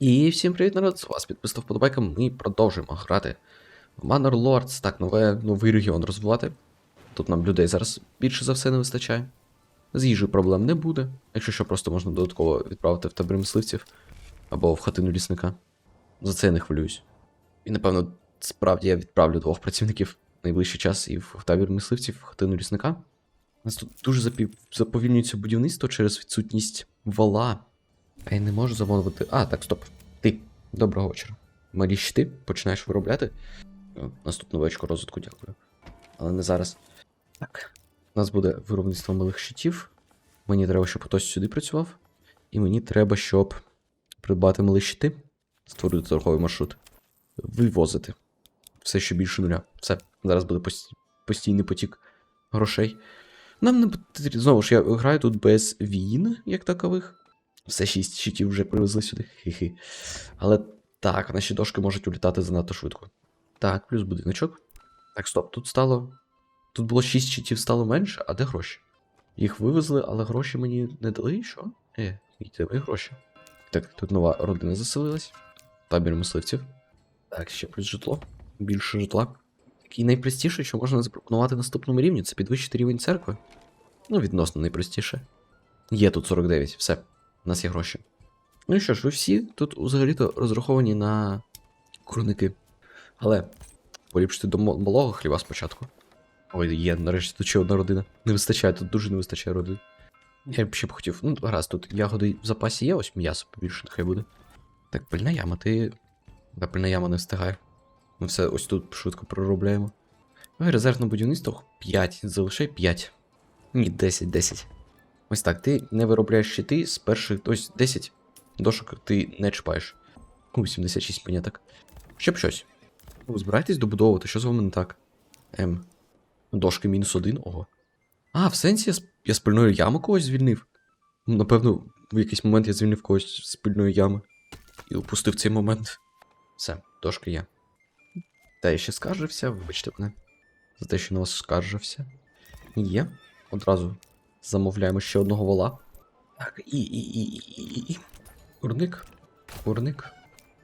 І всім привіт, народ! З вас підписав вподобайка. Ми продовжуємо грати в Manor Lords. Так, нове, новий регіон розвивати. Тут нам людей зараз більше за все не вистачає. З їжею проблем не буде. Якщо що, просто можна додатково відправити в табір мисливців або в хатину лісника. За це я не хвилююсь. І напевно, справді я відправлю двох працівників в найближчий час і в табір мисливців, в хатину лісника. У нас тут дуже запів... заповільнюється будівництво через відсутність вала. А я не можу замовити. А, так, стоп. Ти. Доброго вечора. Малі щити починаєш виробляти. Наступну вечку розвитку, дякую. Але не зараз. Так. У нас буде виробництво малих щитів. Мені треба, щоб хтось сюди працював. І мені треба, щоб придбати малі щити, створити торговий маршрут, вивозити. Все ще більше нуля. Все. Зараз буде постійний потік грошей. Нам не. Знову ж, я граю тут без війн, як такових. Все шість щитів вже привезли сюди. Хі-хі. Але так, наші дошки можуть улітати занадто швидко. Так, плюс будиночок. Так, стоп, тут стало. Тут було 6 щитів, стало менше, а де гроші? Їх вивезли, але гроші мені не дали, що? Е, йдіть мої гроші. Так, тут нова родина заселилась. Табір мисливців. Так, ще плюс житло. Більше житла. І найпростіше, що можна запропонувати наступному рівні, це підвищити рівень церкви. Ну, відносно найпростіше. Є тут 49, все. У нас є гроші. Ну і що ж, ви всі тут взагалі-то розраховані на курники. Але поліпшити до малого хліба спочатку. Ой, є, нарешті тут ще одна родина. Не вистачає, тут дуже не вистачає родин. Я б ще б хотів. Ну, гаразд, тут ягоди в запасі є, ось м'ясо побільше, нехай буде. Так, пильна яма, ти. Да, пильна яма не встигає. Ми все ось тут швидко проробляємо. Ой, резервне будівництво 5, залишай 5. Ні, 10, 10. Ось так, ти не виробляєш щити з перших ось 10 дошок ти не чіпаєш. Ну, 76 монеток. Ще б щось. Збирайтесь добудовувати, що з вами не так? Ем. Дошки мінус один, ого. А, в сенсі я, з- я з пильної когось звільнив. Ну, Напевно, в якийсь момент я звільнив когось з пильної ями. І упустив цей момент. Все, дошки є. Та я ще скаржився, вибачте мене. За те, що на вас скаржився. Є. Одразу замовляємо ще одного вола. Так, і. і, і, і, і. Курник. Курник.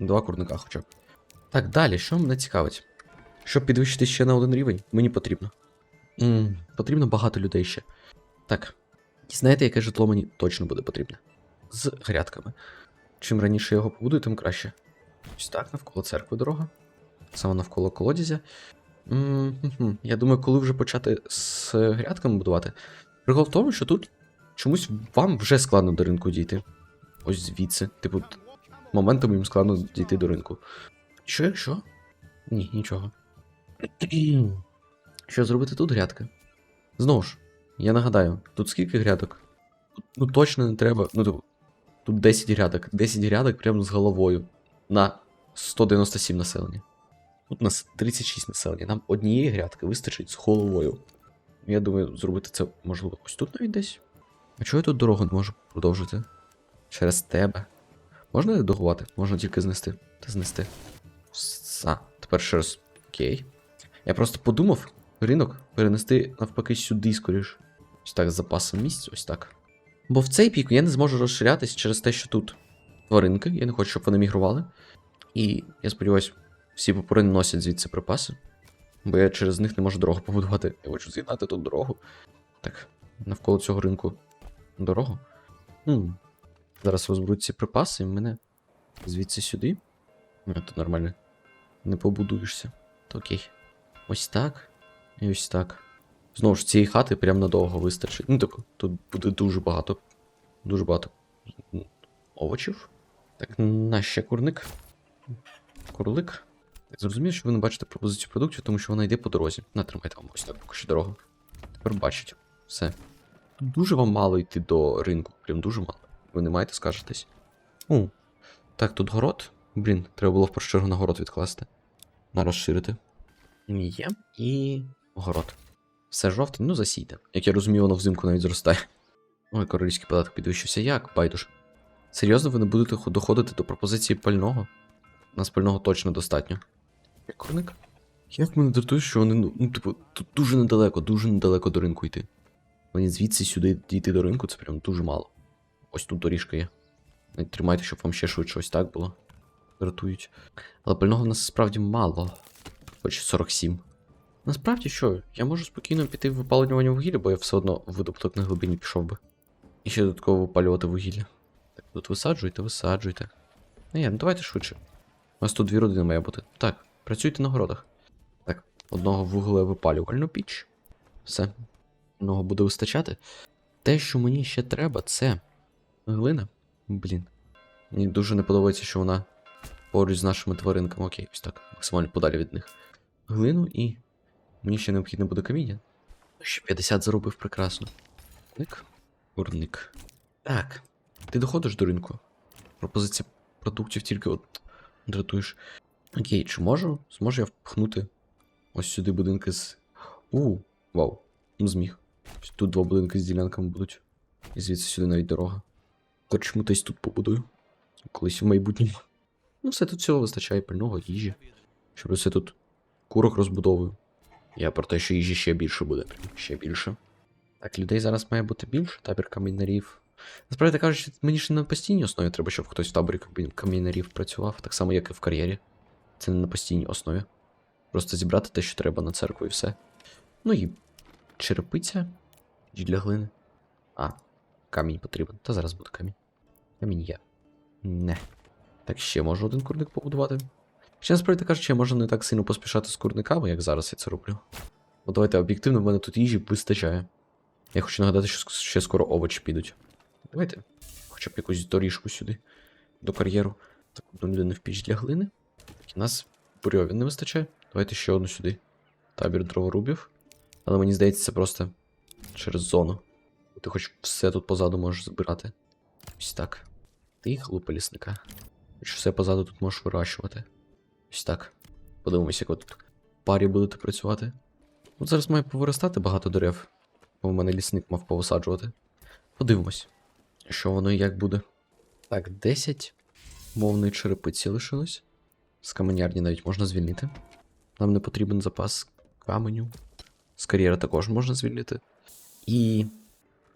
Два курника хоча б. Так, далі, що мене цікавить? Щоб підвищити ще на один рівень, мені потрібно. м потрібно багато людей ще. Так. Знаєте, яке житло мені точно буде потрібне? З грядками. Чим раніше я його побудую, тим краще. Ось так, навколо церкви дорога. Саме навколо колодязя. М-м-м. Я думаю, коли вже почати з грядками будувати. Прикол в тому, що тут чомусь вам вже складно до ринку дійти. Ось звідси. Типу, моментом їм складно дійти до ринку. Що якщо? Ні, нічого. Що зробити тут грядки? Знову ж, я нагадаю, тут скільки грядок? Ну точно не треба. Ну, типу, тут 10 грядок. 10 грядок прямо з головою. На 197 населення. Тут у нас 36 населення. Нам однієї грядки вистачить з головою. Я думаю, зробити це можливо ось тут навіть десь. А чого я тут дорогу не можу продовжити? Через тебе. Можна редагувати? Можна тільки знести. Та знести. Са. Тепер ще раз. Окей. Я просто подумав, ринок перенести навпаки сюди скоріш. Ось так, з запасом місць, ось так. Бо в цей пік я не зможу розширятись через те, що тут тваринки, я не хочу, щоб вони мігрували. І я сподіваюся, всі попорини носять звідси припаси. Бо я через них не можу дорогу побудувати. Я хочу з'єднати тут дорогу. Так, навколо цього ринку дорогу. Хм. Зараз розберуть ці припаси, і мене звідси сюди. Ну, тут нормально. Не побудуєшся. То окей. Ось так. І ось так. Знову ж цієї хати прям надовго вистачить. Ну, типу, тут буде дуже багато. Дуже багато овочів. Так, на ще курник. Курлик. Я зрозумів, що ви не бачите пропозицію продуктів, тому що вона йде по дорозі. Натримайте вам ось так поки що дорогу. Тепер бачить. Все. Тут дуже вам мало йти до ринку. Прям дуже мало. Ви не маєте скаржитись. У. Так, тут город. Блін, треба було в першу чергу на город відкласти. На розширити. Є. І. город. Все жовте, ну засійте. Як я розумію, воно взимку навіть зростає. Ой, королівський податок підвищився. Як, байдуже. Серйозно, ви не будете доходити до пропозиції пального? У нас пального точно достатньо. Як курник? Як мене дратує, що вони, ну, ну, типу, тут дуже недалеко, дуже недалеко до ринку йти. Мені звідси сюди дійти до ринку, це прям дуже мало. Ось тут доріжка є. Навіть тримайте, щоб вам ще швидше ось так було. Дратують. Але пального в нас справді мало. Хоч 47. Насправді що, я можу спокійно піти в випалювання вугілля, бо я все одно видобуток на глибині пішов би. І ще додатково випалювати вугілля. Так, тут висаджуйте, висаджуйте. Ні, ну давайте швидше. У нас тут дві родини має бути. Так, працюйте на городах. Так, одного вуглевипалювальну піч. Все. Одного буде вистачати. Те, що мені ще треба, це глина. Блін. Мені дуже не подобається, що вона поруч з нашими тваринками. Окей, ось так. Максимально подалі від них. Глину і. Мені ще необхідно буде каміння. Ще 50 заробив прекрасно. Ник. Урник. Так. Ти доходиш до ринку. Пропозиція продуктів тільки от дратуєш. Окей, чи можу? Зможу я впхнути ось сюди будинки з. У, вау. Зміг. Тут два будинки з ділянками будуть. І звідси сюди навіть дорога. Коротше, десь тут побудую. Колись в майбутньому. Ну, все тут всього вистачає пального, їжі. Щоб все тут курок розбудовую. Я про те, що їжі ще більше буде. Ще більше. Так, людей зараз має бути більше, табір камінарів. Насправді кажучи, мені не на постійній основі треба, щоб хтось в таборі камінарів працював, так само, як і в кар'єрі. Це не на постійній основі. Просто зібрати те, що треба на церкву і все. Ну і черепиця для глини. А, камінь потрібен. Та зараз буде камінь. Камінь є. Не. Так ще можу один курник побудувати. Ще насправді кажучи, я можу не так сильно поспішати з курниками, як зараз я це роблю. Бо давайте об'єктивно, в мене тут їжі вистачає. Я хочу нагадати, що ще скоро овочі підуть. Давайте. Хоча б якусь доріжку сюди. До кар'єру. Так, одну людину в піч для глини. І нас бурьовін не вистачає. Давайте ще одну сюди. Табір дроворубів. Але мені здається, це просто через зону. Ти хоч все тут позаду можеш збирати. Ось так. Ти їх лупа лісника. Хоч все позаду тут можеш вирощувати. Ось так. Подивимося, як ви тут парі будете працювати. От зараз має повиростати багато дерев, бо в мене лісник мав повисаджувати. Подивимось, що воно і як буде. Так, 10 мовної черепиці лишилось. З каменярні навіть можна звільнити. Нам не потрібен запас каменю. З кар'єри також можна звільнити. І.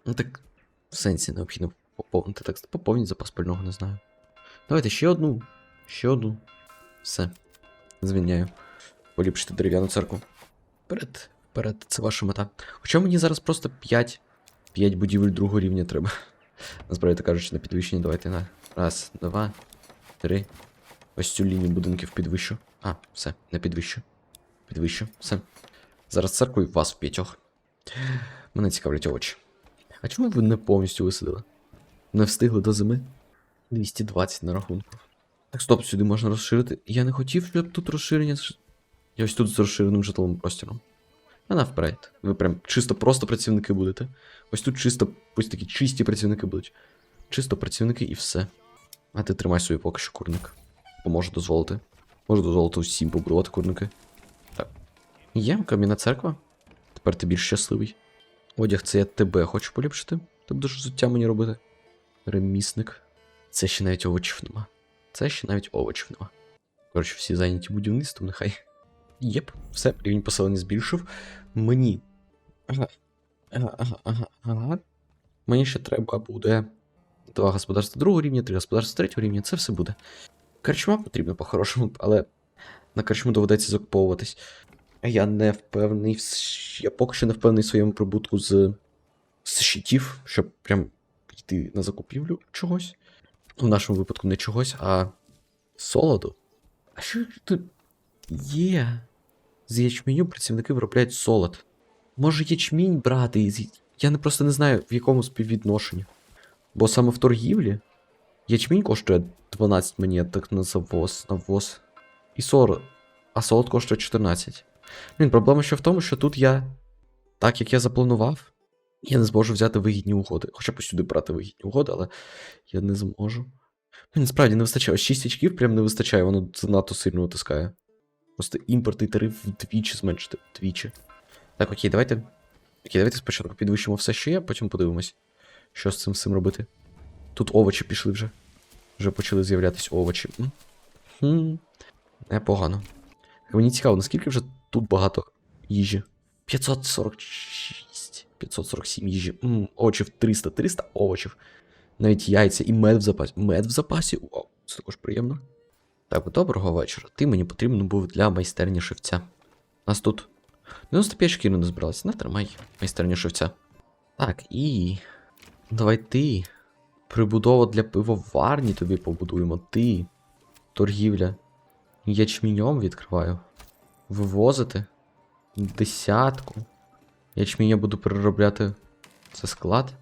Ну так, в сенсі необхідно поповнити. Так, поповніть запас пального, не знаю. Давайте ще одну. Ще одну. Все. Звільняю. Поліпшити дерев'яну церкву. Вперед, вперед, це ваша мета. Хоча мені зараз просто 5. 5 будівель другого рівня треба. Насправді кажучи, на підвищенні давайте на. Раз, два, три. Ось цю лінію будинків підвищу. А, все, не підвищу. Підвищу, все. Зараз церкву і вас в п'ятьох. Мене цікавлять овочі. А чому ви не повністю висадили? Не встигли до зими? 220 на рахунку. Так, стоп, сюди можна розширити. Я не хотів, щоб тут розширення. Я ось тут з розширеним житловим простором. А навперед. Ви прям чисто просто працівники будете. Ось тут чисто, ось такі чисті працівники будуть. Чисто працівники і все. А ти тримай собі поки що курник. Бо можу дозволити. Можу дозволити усім побудувати курники. Так. Є кам'яна церква. Тепер ти більш щасливий. Одяг це я тебе хочу поліпшити. Ти будеш взуття мені робити. Ремісник. Це ще навіть овочів нема. Це ще навіть овочів нема. Коротше, всі зайняті будівництвом, нехай. Єп, все, рівень поселення збільшив. Мені. Ага. Ага, ага, ага. Мені ще треба буде. Два господарства другого рівня, три господарства третього рівня, це все буде. Карчма потрібно по-хорошому, але на карчму доведеться закуповуватись. Я не впевнений. Я поки що не впевнений в своєму прибутку з, з щитів, щоб прям йти на закупівлю чогось. В нашому випадку не чогось, а солоду. А що тут є? З ячменю працівники виробляють солод. Може ячмінь брати? Я не просто не знаю, в якому співвідношенні. Бо саме в торгівлі ячмінь коштує 12 монеток на завоз, на ввоз. І 40. А солод коштує 14. Блін, проблема ще в тому, що тут я. Так як я запланував, я не зможу взяти вигідні угоди. Хоча б сюди брати вигідні угоди, але я не зможу. Блін, насправді не вистачає. 6 очків прям не вистачає, воно занадто сильно утискає. Просто імпортний тариф вдвічі зменшити. Вдвічі. Так, окей, давайте. Окей, давайте спочатку підвищимо все, що є, потім подивимось, що з цим всім робити. Тут овочі пішли вже. Вже почали з'являтись овочі. М? Непогано. Мені цікаво, наскільки вже тут багато їжі. 546. 547 їжі. М, овочів 300, 300 овочів. Навіть яйця і мед в запасі. Мед в запасі. Вау, це також приємно. Так, доброго вечора. Ти мені потрібен був для майстерні шевця. Нас тут 95 шкіри не збиралися. Не тримай майстерню шевця. Так, і. Давай ти. Прибудова для пивоварні тобі побудуємо. Ти. Торгівля. Ячміньом відкриваю. Вивозити. Десятку. Ячмінь я буду переробляти. Це склад.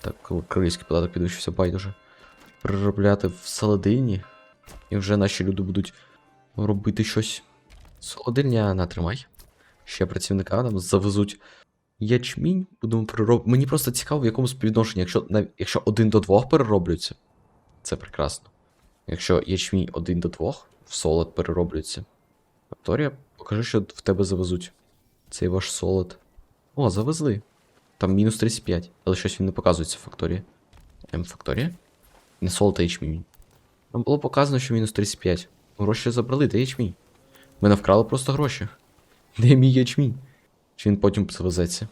Так, корейський податок підвищився байдуже. Переробляти в саладині. І вже наші люди будуть робити щось. Солодильня натримай. Ще працівника нам завезуть ячмінь, будемо перероблювати. Мені просто цікаво, в якому співвідношенні. Якщо, якщо один до двох перероблюється, це прекрасно. Якщо ячмінь один до двох, в солод перероблюється. Вікторія, покажи, що в тебе завезуть. Цей ваш солод. О, завезли. Там мінус 35, але щось він не показується в факторії. М факторія? Не солод, а ячмінь. Там було показано, що мінус 35. Гроші забрали, де ячмінь? Мене вкрали просто гроші. Де мій ячмінь? Чи він потім завезеться?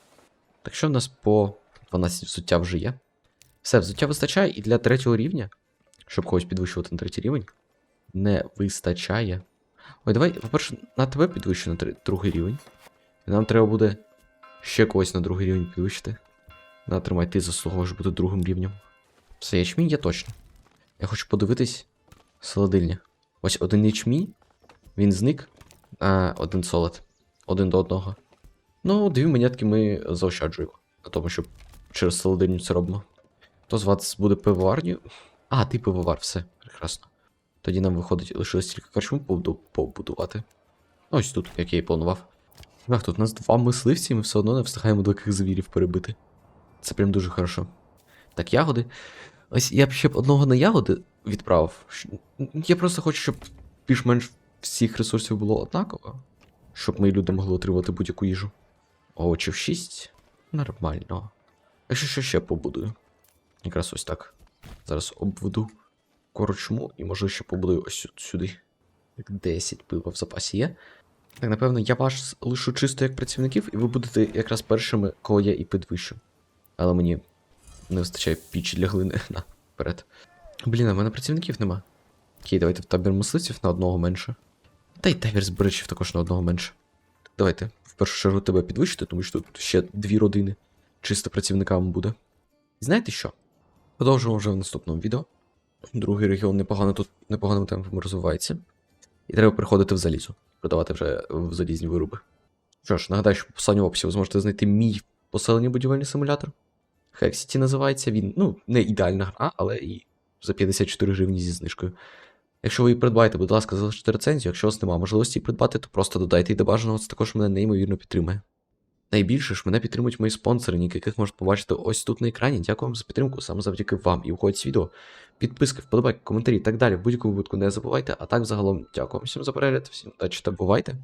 Так що в нас по 12 взуття вже є? Все, взуття вистачає і для третього рівня, щоб когось підвищувати на третій рівень, не вистачає. Ой, давай, по-перше, на тебе підвищу на другий рівень. І нам треба буде ще когось на другий рівень підвищити. На, тримай, ти заслуговуєш бути другим рівнем. Все, ячмінь є точно. Я хочу подивитись солодильня. Ось один ячмінь, він зник, а один солод. Один до одного. Ну, дві монетки ми заощаджуємо. Тому, що через солодильню це робимо. Хто з вас буде пивоварню? А, ти пивовар, все, прекрасно. Тоді нам виходить, лишилось тільки корчму побудувати. Ось тут, як я і планував. Так, тут у нас два мисливці, і ми все одно не встигаємо таких звірів перебити. Це прям дуже хорошо. Так, ягоди. Ось я б ще б одного на ягоди відправив. Я просто хочу, щоб більш-менш всіх ресурсів було однаково. Щоб мої люди могли отримувати будь-яку їжу. Овочів 6. Нормально. Якщо що ще побудую. Якраз ось так. Зараз обведу корочму і може ще побудую ось сюди. Так 10 пива в запасі є. Так, напевно, я вас лишу чисто як працівників, і ви будете якраз першими, кого я і підвищу. Але мені не вистачає пічі для глини. На, вперед. Блін, а в мене працівників нема. Окей, давайте в табір мисливців на одного менше. Та й табір збирачів також на одного менше. Давайте в першу чергу тебе підвищити, тому що тут ще дві родини чисто працівниками буде. Знаєте що? Продовжуємо вже в наступному відео. Другий регіон непогано тут непоганим темпом розвивається. І треба приходити в залізо, продавати вже в залізні вироби. Що ж, нагадаю, що по посиланню в описі ви зможете знайти мій поселення будівельний симулятор. Hexity називається він. Ну, не ідеальна гра, але і за 54 гривні зі знижкою. Якщо ви її придбаєте, будь ласка, залиште рецензію. Якщо у вас немає можливості її придбати, то просто додайте і до бажаного, це також мене неймовірно підтримує. Найбільше ж мене підтримують мої спонсори, яких можете побачити ось тут на екрані. Дякую вам за підтримку, саме завдяки вам. І уходять з відео. Підписки, вподобайки, коментарі і так далі. В будь-якому випадку не забувайте. А так, загалом, дякую всім за перегляд, всім удачі та бувайте.